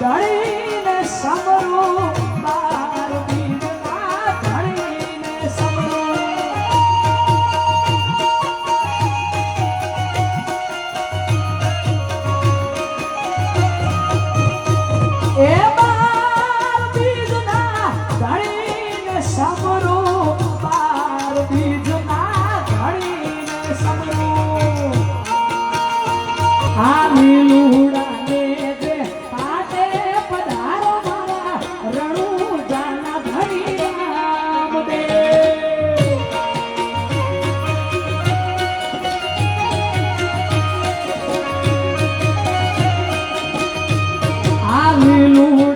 ધણીને સમરો બાર બીજના ધણીને સમરો એ બાર આ લીલુડા no